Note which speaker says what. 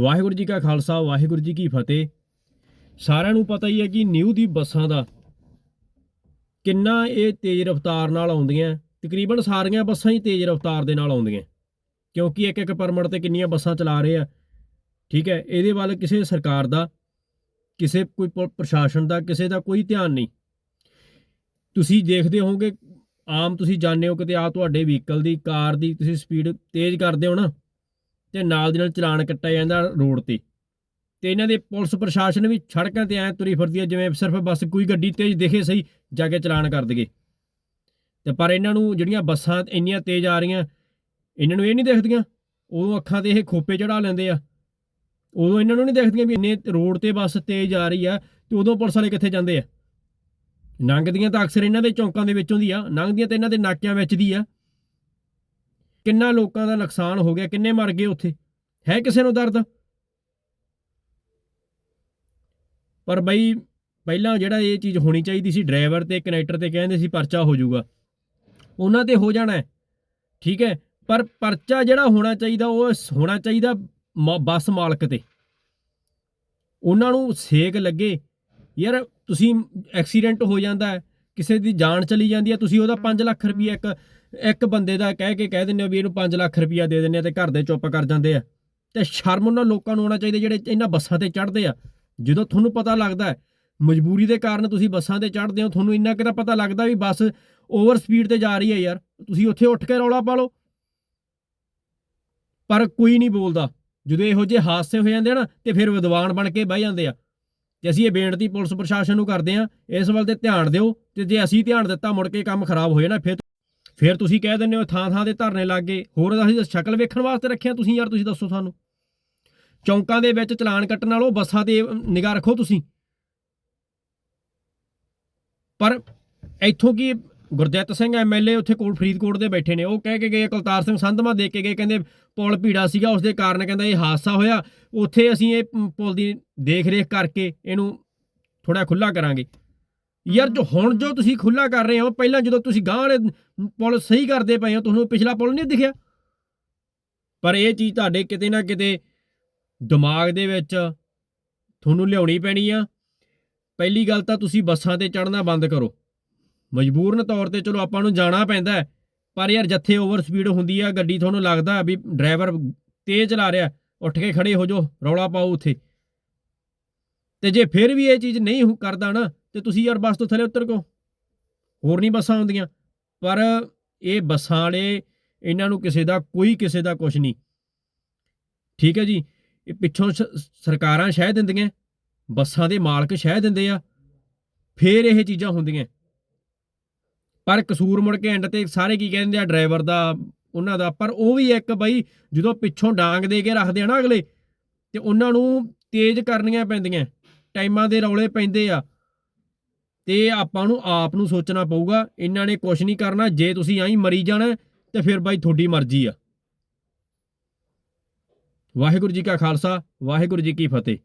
Speaker 1: ਵਾਹਿਗੁਰੂ ਜੀ ਕਾ ਖਾਲਸਾ, ਵਾਹਿਗੁਰੂ ਜੀ ਕੀ ਫਤਿਹ। ਸਾਰਿਆਂ ਨੂੰ ਪਤਾ ਹੀ ਹੈ ਕਿ ਨਿਊ ਦੀ ਬੱਸਾਂ ਦਾ ਕਿੰਨਾ ਇਹ ਤੇਜ਼ ਰਫ਼ਤਾਰ ਨਾਲ ਆਉਂਦੀਆਂ। ਤਕਰੀਬਨ ਸਾਰੀਆਂ ਬੱਸਾਂ ਹੀ ਤੇਜ਼ ਰਫ਼ਤਾਰ ਦੇ ਨਾਲ ਆਉਂਦੀਆਂ। ਕਿਉਂਕਿ ਇੱਕ ਇੱਕ ਪਰਮਿਟ ਤੇ ਕਿੰਨੀਆਂ ਬੱਸਾਂ ਚਲਾ ਰਹੇ ਆ। ਠੀਕ ਹੈ, ਇਹਦੇ ਵੱਲ ਕਿਸੇ ਸਰਕਾਰ ਦਾ, ਕਿਸੇ ਕੋਈ ਪ- ਪ੍ਰਸ਼ਾਸਨ ਦਾ, ਕਿਸੇ ਦਾ ਕੋਈ ਧਿਆਨ ਨਹੀਂ। ਤੁਸੀਂ ਦੇਖਦੇ ਹੋਵੋਗੇ, ਆਮ ਤੁਸੀਂ ਜਾਣਦੇ ਹੋ ਕਿਤੇ ਆ ਤੁਹਾਡੇ ਵਹੀਕਲ ਦੀ, ਕਾਰ ਦੀ ਤੁਸੀਂ ਸਪੀਡ ਤੇਜ਼ ਕਰਦੇ ਹੋ ਨਾ। ਤੇ ਨਾਲ ਦੀ ਨਾਲ ਚਲਾਨ ਕੱਟਿਆ ਜਾਂਦਾ ਰੋਡ ਤੇ। ਤੇ ਇਹਨਾਂ ਦੇ ਪੁਲਿਸ ਪ੍ਰਸ਼ਾਸਨ ਵੀ ਸੜਕਾਂ ਤੇ ਐ ਤੁਰੀ ਫਿਰਦੀ ਹੈ ਜਿਵੇਂ ਸਿਰਫ ਬਸ ਕੋਈ ਗੱਡੀ ਤੇਜ਼ ਦਿਖੇ ਸਹੀ ਜਾ ਕੇ ਚਲਾਨ ਕਰ ਦਗੇ ਤੇ ਪਰ ਇਹਨਾਂ ਨੂੰ ਜਿਹੜੀਆਂ ਬੱਸਾਂ ਇੰਨੀਆਂ ਤੇਜ਼ ਆ ਰਹੀਆਂ, ਇਹਨਾਂ ਨੂੰ ਇਹ ਨਹੀਂ ਦੇਖਦੀਆਂ ਉਦੋਂ ਅੱਖਾਂ ਤੇ ਇਹ ਖੋਪੇ ਚੜਾ ਲੈਂਦੇ ਆ। ਉਦੋਂ ਇਹਨਾਂ ਨੂੰ ਨਹੀਂ ਦੇਖਦੀਆਂ ਵੀ ਇੰਨੇ ਰੋਡ ਤੇ ਬੱਸ ਤੇਜ਼ ਆ ਰਹੀ ਆ, ਤੇ ਉਦੋਂ ਪੁਲਿਸ ਵਾਲੇ ਕਿੱਥੇ ਜਾਂਦੇ ਆ? ਲੰਘਦੀਆਂ ਤਾਂ ਅਕਸਰ ਇਹਨਾਂ ਦੇ ਚੌਂਕਾਂ ਦੇ ਵਿੱਚੋਂ ਦੀ ਆ ਲੰਘਦੀਆਂ ਤਾਂ ਇਹਨਾਂ ਦੇ ਨਾਕਿਆਂ ਵਿੱਚ ਦੀ ਆ। ਕਿੰਨਾ ਲੋਕਾਂ ਦਾ ਨੁਕਸਾਨ ਹੋ ਗਿਆ, ਕਿੰਨੇ ਮਰ ਗਏ ਉੱਥੇ? ਹੈ ਕਿਸੇ ਨੂੰ ਦਰਦ? ਪਰ ਬਈ ਪਹਿਲਾਂ ਜਿਹੜਾ ਇਹ ਚੀਜ਼ ਹੋਣੀ ਚਾਹੀਦੀ ਸੀ, ਡਰਾਈਵਰ ਤੇ ਕਨੈਕਟਰ ਤੇ ਕਹਿੰਦੇ ਸੀ ਪਰਚਾ ਹੋ ਜਾਊਗਾ। ਉਹਨਾਂ ਤੇ ਹੋ ਜਾਣਾ ਠੀਕ ਹੈ? ਪਰ ਪਰਚਾ ਜਿਹੜਾ ਹੋਣਾ ਚਾਹੀਦਾ, ਉਹ ਹੋਣਾ ਚਾਹੀਦਾ ਮ- ਬੱਸ ਮਾਲਕ ਤੇ। ਉਹਨਾਂ ਨੂੰ ਸੇਕ ਲੱਗੇ, ਯਾਰ ਤੁਸੀਂ ਐਕਸੀਡੈਂਟ ਹੋ ਜਾਂਦਾ ਕਿਸੇ ਦੀ ਜਾਨ ਚਲੀ ਜਾਂਦੀ ਹੈ, ਤੁਸੀਂ ਉਹਦਾ 5 ਲੱਖ ਰੁਪਏ ਇੱਕ ਇੱਕ ਬੰਦੇ ਦਾ ਕਹਿ ਕੇ ਕਹਿ ਦਿੰਦੇ ਹੋ ਵੀ ਇਹਨੂੰ 5 ਲੱਖ ਰੁਪਇਆ ਦੇ ਦਿੰਦੇ ਆ ਤੇ ਘਰ ਦੇ ਚੁੱਪ ਕਰ ਜਾਂਦੇ ਆ। ਤੇ ਸ਼ਰਮ ਉਹਨਾਂ ਲੋਕਾਂ ਨੂੰ ਆਉਣਾ ਚਾਹੀਦਾ ਜਿਹੜੇ ਇਹਨਾਂ ਬੱਸਾਂ ਤੇ ਚੜ੍ਹਦੇ ਆ। ਜਦੋਂ ਤੁਹਾਨੂੰ ਪਤਾ ਲੱਗਦਾ ਹੈ, ਮਜਬੂਰੀ ਦੇ ਕਾਰਨ ਤੁਸੀਂ ਬੱਸਾਂ ਤੇ ਚੜ੍ਹਦੇ ਹੋ, ਤੁਹਾਨੂੰ ਇੰਨਾ ਕਿ ਤਾਂ ਪਤਾ ਲੱਗਦਾ ਵੀ ਬੱਸ ਓਵਰ ਸਪੀਡ ਤੇ ਜਾ ਰਹੀ ਹੈ ਯਾਰ। ਤੁਸੀਂ ਉੱਥੇ ਉੱਠ ਕੇ ਰੌਲਾ ਪਾ ਲਓ ਪਰ ਕੋਈ ਨਹੀਂ ਬੋਲਦਾ। ਜਦੋਂ ਇਹੋ ਜਿਹੇ ਹਾਦਸੇ ਹੋ ਜਾਂਦੇ ਆ ਨਾ, ਤੇ ਫਿਰ ਵਿਦਵਾਨ ਬਣ ਕੇ ਬਹਿ ਜਾਂਦੇ ਆ। ਤੇ ਅਸੀਂ ਇਹ ਬੇਨਤੀ ਪੁਲਿਸ ਪ੍ਰਸ਼ਾਸਨ ਨੂੰ ਕਰਦੇ ਆ, ਇਸ ਵੱਲ ਤੇ ਧਿਆਨ ਦਿਓ, ਤੇ ਜੇ ਅਸੀਂ ਧਿਆਨ ਦਿੱਤਾ ਮੁੜ ਕੇ ਕੰਮ ਖਰਾਬ ਹੋ ਜਾਣਾ, ਫਿਰ ਫਿਰ ਤੁਸੀਂ ਕਹਿ ਦਿੰਦੇ ਹੋ ਥਾਂ ਥਾਂ ਦੇ ਧਰਨੇ ਲੱਗ ਗਏ ਹੋਰ ਅਸੀਂ ਸ਼ਕਲ ਵੇਖਣ ਵਾਸਤੇ ਰੱਖਿਆ ਤੁਸੀਂ ਯਾਰ, ਤੁਸੀਂ ਦੱਸੋ ਸਾਨੂੰ। ਚੌਂਕਾਂ ਦੇ ਵਿੱਚ ਚਲਾਨ ਕੱਟਣ ਨਾਲੋਂ ਬੱਸਾਂ ਤੇ ਨਿਗਾਹ ਰੱਖੋ ਤੁਸੀਂ। ਪਰ ਇੱਥੋਂ ਕੀ ਗੁਰਦਿੱਤ ਸਿੰਘ ਐਮਐਲਏ ਉੱਥੇ ਕੋਲ ਫਰੀਦਕੋਟ ਦੇ ਬੈਠੇ ਨੇ, ਉਹ ਕਹਿ ਕੇ ਗਏ ਕੁਲਤਾਰ ਸਿੰਘ ਸੰਧਮਾ ਦੇ ਕੇ ਗਏ, ਕਹਿੰਦੇ ਪੁਲ ਭੀੜਾ ਸੀਗਾ ਉਸ ਦੇ ਕਾਰਨ ਕਹਿੰਦਾ ਇਹ ਹਾਦਸਾ ਹੋਇਆ, ਉੱਥੇ ਅਸੀਂ ਇਹ ਪੁਲ ਦੀ ਦੇਖ ਰੇਖ ਕਰਕੇ ਇਹਨੂੰ ਥੋੜਾ ਖੁੱਲਾ ਕਰਾਂਗੇ। ਯਾਰ ਜੋ ਹੁਣ ਜੋ ਤੁਸੀਂ ਖੁੱਲਾ ਕਰ ਰਹੇ ਹੋ, ਪਹਿਲਾਂ ਜਦੋਂ ਤੁਸੀਂ ਗਾਂਹ ਵਾਲੇ ਪੁਲ ਸਹੀ ਕਰਦੇ ਪਏ ਹੋ, ਤੁਹਾਨੂੰ ਪਿਛਲਾ ਪੁਲ ਨਹੀਂ ਦਿਖਿਆ? ਪਰ ਇਹ ਚੀਜ਼ ਤੁਹਾਡੇ ਕਿਤੇ ਨਾ ਕਿਤੇ ਦਿਮਾਗ ਦੇ ਵਿੱਚ ਤੁਹਾਨੂੰ ਲਿਆਉਣੀ ਪੈਣੀ ਆ। ਪਹਿਲੀ ਗੱਲ ਤਾਂ ਤੁਸੀਂ ਬੱਸਾਂ ਤੇ ਚੜਨਾ ਬੰਦ ਕਰੋ। ਮਜਬੂਰਨ ਤੌਰ ਤੇ ਚਲੋ ਆਪਾਂ ਨੂੰ ਜਾਣਾ ਪੈਂਦਾ ਪਰ ਯਾਰ ਜੱਥੇ ਓਵਰ ਸਪੀਡ ਹੁੰਦੀ ਆ, ਗੱਡੀ ਤੁਹਾਨੂੰ ਲੱਗਦਾ ਵੀ ਡਰਾਈਵਰ ਤੇਜ਼ ਚਲਾ ਰਿਹਾ, ਉੱਠ ਕੇ ਖੜੇ ਹੋ ਜਾਓ, ਰੌਲਾ ਪਾਓ ਉੱਥੇ। ਤੇ ਜੇ ਫਿਰ ਵੀ ਇਹ ਚੀਜ਼ ਨਹੀਂ ਕਰਦਾ ਨਾ ਤੇ ਤੁਸੀਂ ਯਾਰ ਬੱਸ ਤੋਂ ਥੱਲੇ ਉਤਰ ਕੋ ਹੋਰ ਨਹੀਂ ਬੱਸਾਂ ਆਉਂਦੀਆਂ। ਪਰ ਇਹ ਬੱਸਾਂ ਵਾਲੇ, ਇਹਨਾਂ ਨੂੰ ਕਿਸੇ ਦਾ, ਕੋਈ ਕਿਸੇ ਦਾ ਕੁਝ ਨਹੀਂ। ਠੀਕ ਹੈ ਜੀ? ਇਹ ਪਿੱਛੋਂ ਸ- ਸਰਕਾਰਾਂ ਸ਼ਹਿ ਦਿੰਦੀਆਂ, ਬੱਸਾਂ ਦੇ ਮਾਲਕ ਸ਼ਹਿ ਦਿੰਦੇ ਆ, ਫੇਰ ਇਹ ਚੀਜ਼ਾਂ ਹੁੰਦੀਆਂ। ਪਰ ਕਸੂਰ ਮੁੜ ਕੇ ਐਂਡ ਤੇ ਸਾਰੇ ਕੀ ਕਹਿੰਦੇ ਆ, ਡਰਾਈਵਰ ਦਾ, ਉਹਨਾਂ ਦਾ। ਪਰ ਉਹ ਵੀ ਇੱਕ ਬਈ, ਜਦੋਂ ਪਿੱਛੋਂ ਡਾਂਗ ਦੇ ਕੇ ਰੱਖਦੇ ਆ ਨਾ ਅਗਲੇ, ਤੇ ਉਹਨਾਂ ਨੂੰ ਤੇਜ਼ ਕਰਨੀਆਂ ਪੈਂਦੀਆਂ। ਟਾਈਮਾਂ ਦੇ ਰੌਲੇ ਪੈਂਦੇ ਆ। ਤੇ ਆਪਾਂ ਨੂੰ ਆਪ ਨੂੰ ਸੋਚਣਾ ਪਊਗਾ, ਇਹਨਾਂ ਨੇ ਕੁਝ ਨਹੀਂ ਕਰਨਾ, ਜੇ ਤੁਸੀਂ ਐਂ ਮਰੀ ਜਾਣਾ, ਤੇ ਫਿਰ ਬਾਈ ਤੁਹਾਡੀ ਮਰਜ਼ੀ ਆ। ਵਾਹਿਗੁਰੂ ਜੀ ਕਾ ਖਾਲਸਾ, ਵਾਹਿਗੁਰੂ ਜੀ ਕੀ ਫਤਿਹ।